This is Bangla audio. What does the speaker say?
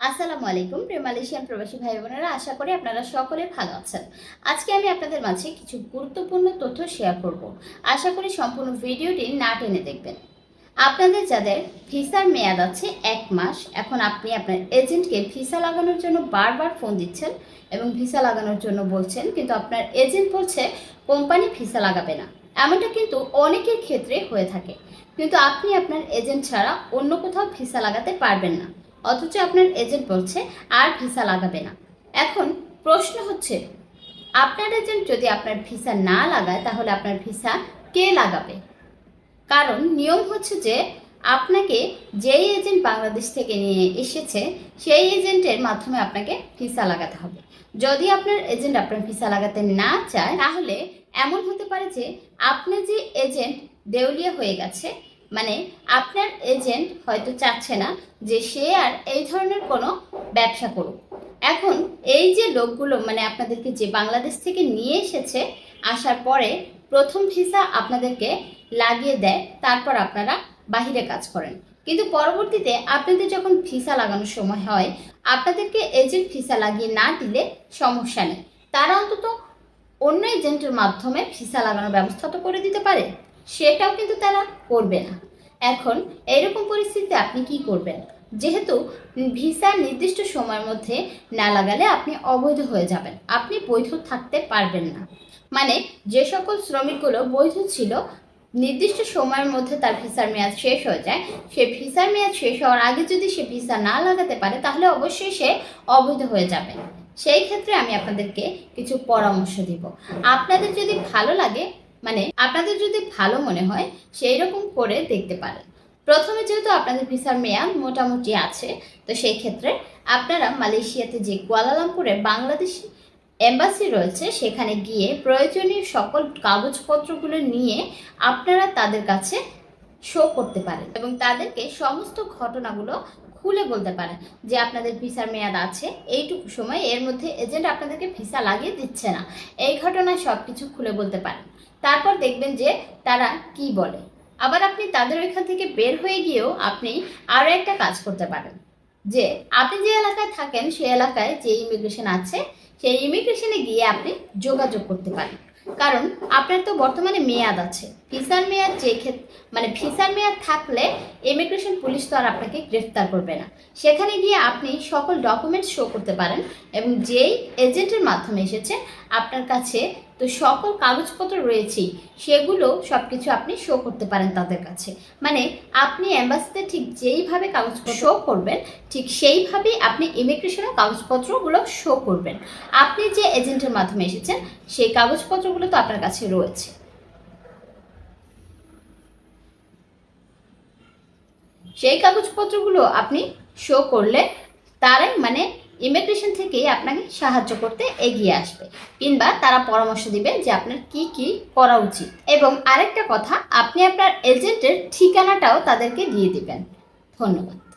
আসসালামু আলাইকুম, প্রিয় মালয়েশিয়ান প্রবাসী ভাই বোনেরা আশা করি আপনারা সকলে ভালো আছেন। আজকে আমি আপনাদের মাঝে কিছু গুরুত্বপূর্ণ তথ্য শেয়ার করব। আশা করি সম্পূর্ণ ভিডিওটি না টেনে দেখবেন। আপনাদের যাদের ভিসার মেয়াদ আছে এক মাস, এখন আপনি আপনার এজেন্টকে ভিসা লাগানোর জন্য বারবার ফোন দিচ্ছেন এবং ভিসা লাগানোর জন্য বলছেন, কিন্তু আপনার এজেন্ট বলছে কোম্পানি ভিসা লাগাবে না। এমনটা কিন্তু অনেকের ক্ষেত্রে হয়ে থাকে। কিন্তু আপনি আপনার এজেন্ট ছাড়া অন্য কোথাও ভিসা লাগাতে পারবেন না। অথচ আপনার এজেন্ট বলছে আর ভিসা লাগাবে না। এখন প্রশ্ন হচ্ছে, আপনার এজেন্ট যদি আপনার ভিসা না লাগায়, তাহলে আপনার ভিসা কে লাগাবে? কারণ নিয়ম হচ্ছে যে, আপনাকে যেই এজেন্ট বাংলাদেশ থেকে নিয়ে এসেছে, সেই এজেন্টের মাধ্যমে আপনাকে ভিসা লাগাতে হবে। যদি আপনার এজেন্ট আপনার ভিসা লাগাতে না চায়, তাহলে এমন হতে পারে যে, আপনি যে এজেন্ট দেউলিয়া হয়ে গেছে মানে আপনার এজেন্ট হয়তো চাচ্ছে না যে সে আর এই ধরনের কোনো ব্যবসা করুক। এখন এই যে লোকগুলো মানে আপনাদেরকে যে বাংলাদেশ থেকে নিয়ে এসেছে, আসার পরে প্রথম ভিসা আপনাদেরকে লাগিয়ে দেয়, তারপর আপনারা বাহিরে কাজ করেন। কিন্তু পরবর্তীতে আপনাদের যখন ভিসা লাগানোর সময় হয়, আপনাদেরকে এজেন্ট ভিসা লাগিয়ে না দিলে সমস্যা নেই। তারা অন্তত অন্য এজেন্টের মাধ্যমে ভিসা লাগানোর ব্যবস্থা তো করে দিতে পারে। সেটাও কিন্তু তারা করবে না। এখন এরকম পরিস্থিতিতে আপনি কি করবেন? যেহেতু ভিসা নির্দিষ্ট সময়ের মধ্যে না লাগালে আপনি অবৈধ হয়ে যাবেন। আপনি বৈধ থাকতে পারবেন না। মানে যে সকল শ্রমিকগুলো বৈধ ছিল, নির্দিষ্ট সময়ের মধ্যে তার ভিসার মেয়াদ শেষ হয়ে যায়। সে ভিসার মেয়াদ শেষ হওয়ার আগে যদি সে ভিসা না লাগাতে পারে, তাহলে অবশ্যই সে অবৈধ হয়ে যাবে। সেই ক্ষেত্রে আমি আপনাদেরকে কিছু পরামর্শ দিব। আপনাদের যদি ভালো লাগে মানে আপনাদের যদি ভালো মনে হয় সেই রকম করে দেখতে পারেন। প্রথমে যেহেতু আপনাদের ভিসার মেয়াদ মোটামুটি আছে, তো সেই ক্ষেত্রে আপনারা মালয়েশিয়াতে যে কুয়ালালামপুরে বাংলাদেশি এম্বাসি রয়েছে, সেখানে গিয়ে প্রয়োজনীয় সকল কাগজপত্রগুলো নিয়ে আপনারা তাদের কাছে শো করতে পারেন এবং তাদেরকে সমস্ত ঘটনাগুলো খুলে বলতে পারেন যে আপনাদের ভিসার মেয়াদ আছে, এইটুকু সময় এর মধ্যে এজেন্ট আপনাদেরকে ভিসা লাগিয়ে দিচ্ছে না। এই ঘটনা সব কিছু খুলে বলতে পারেন। তারপর দেখবেন যে তারা কি বলে। আবার আপনি তাদের ওইখান থেকে বের হয়ে গিয়েও আপনি আরও একটা কাজ করতে পারেন। যে আপনি যে এলাকায় থাকেন সেই এলাকায় যে ইমিগ্রেশন আছে, সেই ইমিগ্রেশনে গিয়ে আপনি যোগাযোগ করতে পারেন। কারণ আপনার তো বর্তমানে মেয়াদ আছে। ভিসার মেয়াদ যে ক্ষেত্রে মানে ভিসার মেয়াদ থাকলে ইমিগ্রেশন পুলিশ তো আর আপনাকে গ্রেফতার করবে না। সেখানে গিয়ে আপনি সকল ডকুমেন্টস শো করতে পারেন এবং যেই এজেন্টের মাধ্যমে এসেছে আপনার কাছে তো সকল কাগজপত্র রয়েছেই সেগুলো সব কিছু আপনি শো করতে পারেন তাদের কাছে। মানে আপনি অ্যাম্বাসিতে ঠিক যেইভাবে কাগজপত্র শো করবেন, ঠিক সেইভাবেই আপনি ইমিগ্রেশনের কাগজপত্রগুলো শো করবেন। আপনি যে এজেন্টের মাধ্যমে এসেছেন, সেই কাগজপত্রগুলো তো আপনার কাছে রয়েছে। সেই কাগজপত্রগুলো আপনি শো করলে তারাই মানে ইমিগ্রেশন থেকেই আপনাকে সাহায্য করতে এগিয়ে আসবে। কিংবা তারা পরামর্শ দিবে যে আপনার কি কি করা উচিত। এবং আরেকটা কথা, আপনি আপনার এজেন্টের ঠিকানাটাও তাদেরকে দিয়ে দিবেন। ধন্যবাদ।